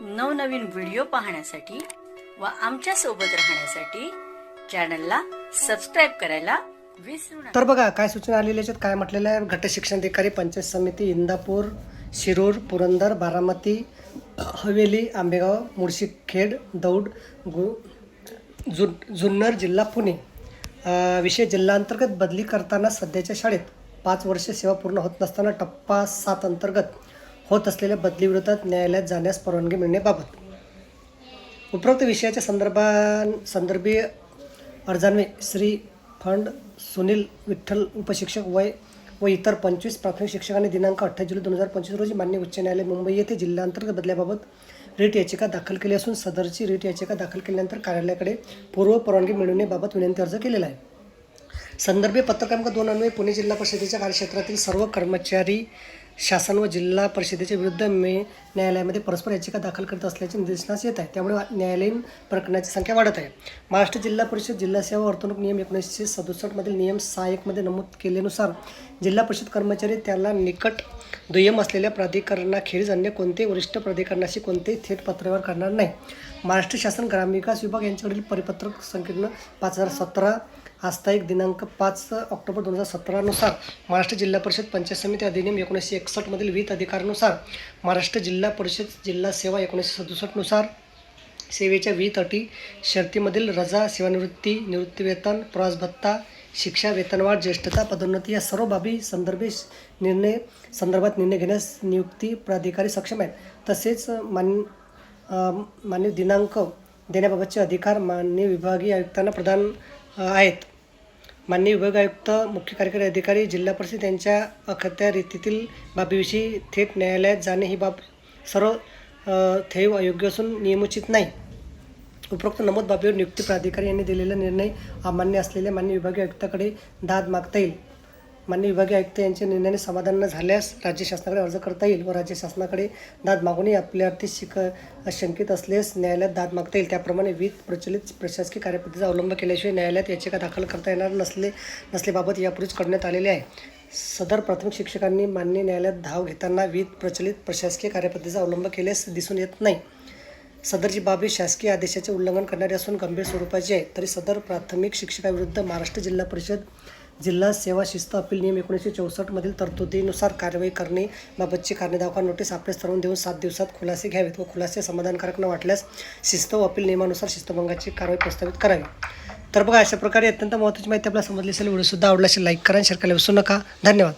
नवनवीन व्हिडिओ पाहण्यासाठी व आमच्यासोबत राहण्यासाठी चॅनलला सबस्क्राईब करायला विसरू नका. तर बघा काय सूचना आलेल्या आहेत? काय म्हटलेलं आहे? गट शिक्षणाधिकारी पंचायत समिती इंदापूर शिरूर पुरंदर बारामती हवेली आंबेगाव मुळशीखेड दौड गु जु जुन्नर जिल्हा पुणे. विषय विषय जिल्हांतर्गत बदली करताना सध्याच्या शाळेत पाच वर्ष सेवा पूर्ण होत नसताना टप्पा सात अंतर्गत होत असलेल्या बदलीविरोधात न्यायालयात जाण्यास परवानगी मिळण्याबाबत. उपरोक्त विषयाच्या संदर्भां संदर्भी अर्जान्वे श्री फंड सुनील विठ्ठल उपशिक्षक वय व इतर पंचवीस प्राथमिक शिक्षकांनी दिनांक अठ्ठावीस जुलै दोन हजार पंचवीस रोजी मान्य उच्च न्यायालय मुंबई येथे जिल्हांतर्गत बदल्याबाबत रीट याचिका दाखल केली असून सदरची रीट याचिका दाखल केल्यानंतर कार्यालयाकडे पूर्व परवानगी मिळवण्याबाबत विनंती अर्ज केलेला आहे. संदर्भी पत्रक्रमांक दोन अन्वये पुणे जिल्हा परिषदेच्या कार्यक्षेत्रातील सर्व कर्मचारी शासन व जिल्हा परिषदेच्या विरुद्ध मे न्यायालयामध्ये परस्पर याचिका दाखल करत असल्याचे निदर्शनास येत आहे. त्यामुळे न्यायालयीन प्रकरणाची संख्या वाढत आहे. महाराष्ट्र जिल्हा परिषद जिल्हा सेवा वर्तणूक नियम एकोणीसशे सदुसष्टमधील नियम सहा एकमध्ये नमूद केल्यानुसार जिल्हा परिषद कर्मचारी त्याला निकट दुय्यम असलेल्या प्राधिकरणाखेरीज अन्य कोणते वरिष्ठ प्राधिकरणाशी कोणतेही थेट पत्रव्यवहार करणार नाही. महाराष्ट्र शासन ग्रामविकास विभाग यांच्याकडील परिपत्रक संकीर्ण पाच हजार सतरा आस्थायिक दिनांक पाच ऑक्टोबर दोन हजार सतरानुसार महाराष्ट्र जिल्हा परिषद पंचायत समिती अधिनियम एकोणीसशे एक एकसष्टमधील वित अधिकारानुसार महाराष्ट्र जिल्हा परिषद जिल्हा सेवा एकोणीसशे सदुसष्टनुसार सेवेच्या वित अटी शर्तीमधील रजा सेवानिवृत्ती निवृत्तीवेतन प्रवास भत्ता शिक्षा वेतनवाढ ज्येष्ठता पदोन्नती या सर्व बाबी संदर्भे निर्णय संदर्भात निर्णय घेण्यास नियुक्ती प्राधिकारी सक्षम आहेत. तसेच मान मान्य दिनांक देण्याबाबतचे अधिकार मान्य विभागीय आयुक्तांना प्रदान आहेत. माननीय विभाग आयुक्त मुख्य कार्यकारी अधिकारी जिल्हा परिषद यांच्या अखत्या रीतीतील बाबीविषयी थेट न्यायालयात जाणे ही बाब सर्व अ, थैव अयोग्य असून नियमोचित नाही. उपरोक्त नमूद बाबीवर नियुक्ती प्राधिकारी यांनी दिलेला निर्णय अमान्य असलेल्या मान्य विभागीय आयुक्ताकडे दाद मागता येईल. मान्य विभागीय आयुक्त यांच्या निर्णयाने समाधान न झाल्यास राज्य शासनाकडे अर्ज करता येईल व राज्य शासनाकडे दाद मागूनही आपल्या अर्थी शिक शंकित असल्यास न्यायालयात दाद मागता येईल. त्याप्रमाणे विविध प्रचलित प्रशासकीय कार्यपद्धतीचा अवलंब केल्याशिवाय न्यायालयात याचिका दाखल करता येणार नसले नसल्याबाबत यापूर्वीच करण्यात आलेले आहे. सदर प्राथमिक शिक्षकांनी मान्य न्यायालयात धाव घेताना विविध प्रचलित प्रशासकीय कार्यपद्धतीचा अवलंब केल्यास दिसून येत नाही. सदरची बाब ही शासकीय आदेशाचे उल्लंघन करणारी असून गंभीर स्वरूपाची आहे. तरी सदर प्राथमिक शिक्षकाविरुद्ध महाराष्ट्र जिल्हा परिषद जिल्हा सेवा शिस्त अपील नियम एकोणीसशे चौसष्टमधील तरतुदीनुसार कारवाई करणे बाबतची कारणे दाखवा. नोटीस आपल्यास ठरवून देऊन सात दिवसात खुलासे घ्यावेत व खुलासे समाधानकारक न वाटल्यास शिस्त व अपील नियमानुसार शिस्तभंगाची कारवाई प्रस्तावित करावी. तर बघा अशा प्रकारे अत्यंत महत्त्वाची माहिती आपल्याला समजली असेल व्हिडिओसुद्धा आवडला असेल लाईक करा शेअर करायला विसरू नका. धन्यवाद.